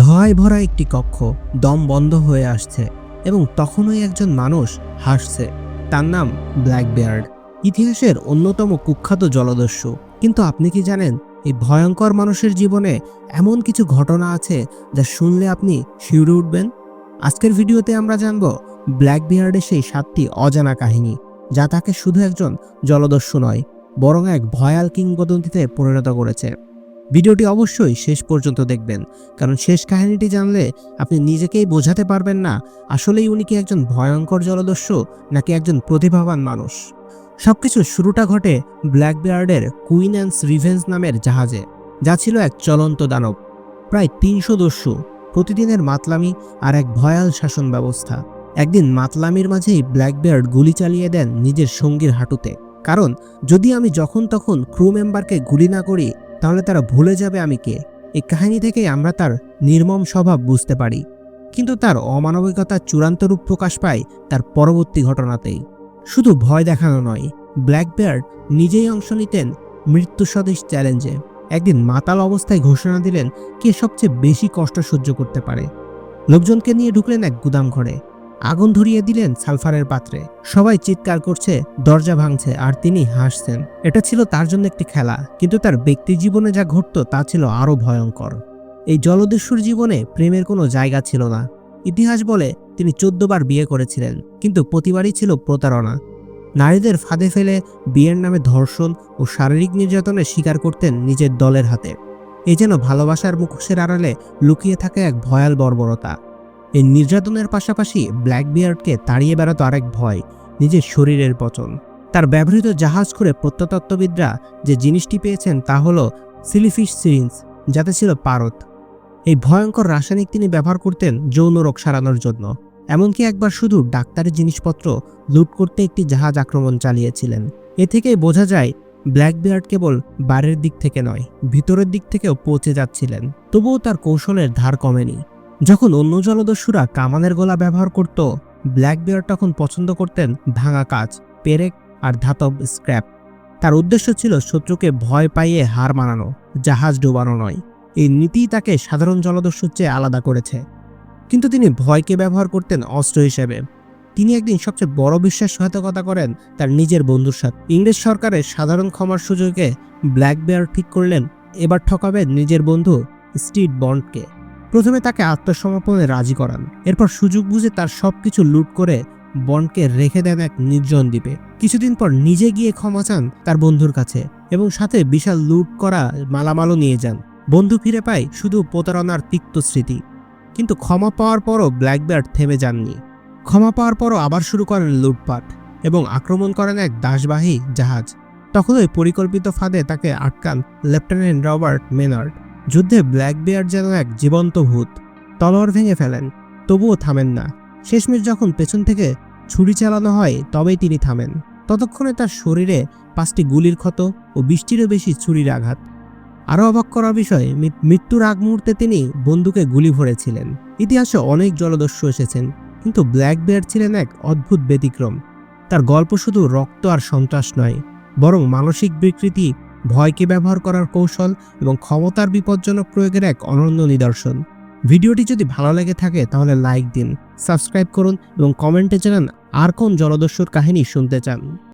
ধোঁয়ায় ভরা একটি কক্ষ দম বন্ধ হয়ে আসছে এবং তখনই একজন মানুষ হাসছে। তার নাম ব্ল্যাক বেয়ার্ড ইতিহাসের অন্যতম কুখ্যাত জলদস্যু। কিন্তু আপনি কি জানেন, এই ভয়ঙ্কর মানুষের জীবনে এমন কিছু ঘটনা আছে যা শুনলে আপনি শিউরে উঠবেন? আজকের ভিডিওতে আমরা জানব ব্ল্যাক বিয়ার্ডের সেই সাতটি অজানা কাহিনী, যা তাকে শুধু একজন জলদস্যু নয়, বরং এক ভয়াল কিংবদন্তিতে পরিণত করেছে। ভিডিওটি অবশ্যই শেষ পর্যন্ত দেখবেন, কারণ শেষ কাহিনীটি জানলে আপনি নিজেকেই বোঝাতে পারবেন না, আসলেই উনি কি একজন ভয়ঙ্কর জলদস্যু নাকি একজন প্রতিভাবান মানুষ। সবকিছু শুরুটা ঘটে ব্ল্যাক বিয়ার্ডের কুইন অ্যান্ডস রিভেন্স নামের জাহাজে, যা ছিল এক চলন্ত দানব, প্রায় তিনশো দস্যু, প্রতিদিনের মাতলামি আর এক ভয়াল শাসন ব্যবস্থা। একদিন মাতলামির মাঝেই ব্ল্যাক বিয়ার্ড গুলি চালিয়ে দেন নিজের সঙ্গীর হাঁটুতে, কারণ যদি আমি যখন তখন ক্রু মেম্বারকে গুলি না করি তাহলে তারা ভুলে যাবে আমি কে। এই কাহিনী থেকেই আমরা তার নির্মম স্বভাব বুঝতে পারি। কিন্তু তার অমানবিকতার চূড়ান্ত রূপ প্রকাশ পায় তার পরবর্তী ঘটনাতেই। শুধু ভয় দেখানো নয়, ব্ল্যাক বেয়ার্ড নিজেই অংশ নিতেন মৃত্যু স্বদেশ চ্যালেঞ্জে। একদিন মাতাল অবস্থায় ঘোষণা দিলেন কে সবচেয়ে বেশি কষ্ট সহ্য করতে পারে। লোকজনকে নিয়ে ঢুকলেন এক গুদাম ঘরে। আগুন ধরিয়ে দিলেন সালফারের পাত্রে। সবাই চিৎকার করছে, দরজা ভাঙছে আর তিনি হাসছেন। এটা ছিল তার জন্য একটি খেলা, কিন্তু তার ব্যক্তি জীবনে যা ঘটত তা ছিল আরও ভয়ঙ্কর। এই জলদস্যুর জীবনে প্রেমের কোনো জায়গা ছিল না। ইতিহাস বলে তিনি চোদ্দবার বিয়ে করেছিলেন, কিন্তু প্রতিবারই ছিল প্রতারণা। নারীদের ফাঁদে ফেলে বিয়ের নামে ধর্ষণ ও শারীরিক নির্যাতনের শিকার করতেন নিজের দলের হাতে। এ যেন ভালোবাসার মুখোশের আড়ালে লুকিয়ে থাকে এক ভয়াল বর্বরতা। এই নির্যাতনের পাশাপাশি ব্ল্যাক বিয়ার্ডকে তাড়িয়ে বেড়াতো আরেক ভয়, নিজের শরীরের পচন। তার ব্যবহৃত জাহাজ করে প্রত্নতত্ত্ববিদরা যে জিনিসটি পেয়েছেন তা হল সিলিফিশ সিরিঞ্জ যাতে ছিল পারদ। এই ভয়ঙ্কর রাসায়নিক তিনি ব্যবহার করতেন যৌন রোগ সারানোর জন্য। এমনকি একবার শুধু ডাক্তারি জিনিসপত্র লুট করতে একটি জাহাজ আক্রমণ চালিয়েছিলেন। এ থেকেই বোঝা যায় ব্ল্যাক বিয়ার্ড কেবল বাইরের দিক থেকে নয়, ভিতরের দিক থেকেও পৌঁছে যাচ্ছিলেন। তবুও তার কৌশলের ধার কমেনি। যখন অন্য জলদস্যুরা কামানের গোলা ব্যবহার করত ব্ল্যাক বিয়ার তখন পছন্দ করতেন ভাঙা কাজ পেরেক আর ধাতব স্ক্র্যাপ। তার উদ্দেশ্য ছিল শত্রুকে ভয় পাইয়ে হার মানানো, জাহাজ ডোবানো নয়। এই নীতিই তাকে সাধারণ জলদস্যুর চেয়ে আলাদা করেছে। কিন্তু তিনি ভয়কে ব্যবহার করতেন অস্ত্র হিসেবে। তিনি একদিন সবচেয়ে বড় বিশ্বাসঘাতকতা করেন তার নিজের বন্ধুর সাথে। ইংরেজ সরকারের সাধারণ ক্ষমার সুযোগে ব্ল্যাক বেয়ার ঠিক করলেন, এবার ঠকাবেন নিজের বন্ধু স্ট্রিট বন্ডকে। প্রথমে তাকে আত্মসমর্পণে রাজি করান। এরপর সুযোগ বুঝে তার সবকিছু লুট করে বনকে রেখে দেন এক নির্জন দ্বীপে। কিছুদিন পর নিজে গিয়ে ক্ষমা চান তার বন্ধুর কাছে এবং সাথে বিশাল লুট করা মালামালও নিয়ে যান। বন্ধু ফিরে পায় শুধু প্রতারণার তিক্ত স্মৃতি। কিন্তু ক্ষমা পাওয়ার পরও ব্ল্যাকবেয়ার্ড থেমে যাননি। ক্ষমা পাওয়ার পরও আবার শুরু করেন লুটপাট এবং আক্রমণ করেন এক দাসবাহী জাহাজ। তখনই পরিকল্পিত ফাঁদে তাকে আটকান লেফটেন্যান্ট রবার্ট মেনার্ড। যুদ্ধে ব্ল্যাক বিয়ার যেন এক জীবন্ত ভূত। তলোয়ার ভেঙে ফেলেন, তবুও থামেন না। শেষমেশ যখন পেছন থেকে ছুরি চালানো হয়, তবেই তিনি থামেন। ততক্ষণে তার শরীরে পাঁচটি গুলির ক্ষত ও বৃষ্টিরও বেশি ছুরির আঘাত। আরও অবাক করার বিষয় মৃত্যুর আগ মুহূর্তে তিনি বন্দুকে গুলি ভরেছিলেন। ইতিহাসে অনেক জলদস্যু এসেছেন, কিন্তু ব্ল্যাক বেয়ার ছিলেন এক অদ্ভুত ব্যতিক্রম। তার গল্প শুধু রক্ত আর সন্ত্রাস নয়, বরং মানসিক বিকৃতি ভয়কে ব্যবহার করার কৌশল এবং ক্ষমতার বিপজ্জনক প্রয়োগের এক অনন্য নিদর্শন। ভিডিওটি যদি ভালো লেগে থাকে, তাহলে লাইক দিন, সাবস্ক্রাইব করুন এবং কমেন্টে জানান আর কোন জলদস্যুর কাহিনী শুনতে চান।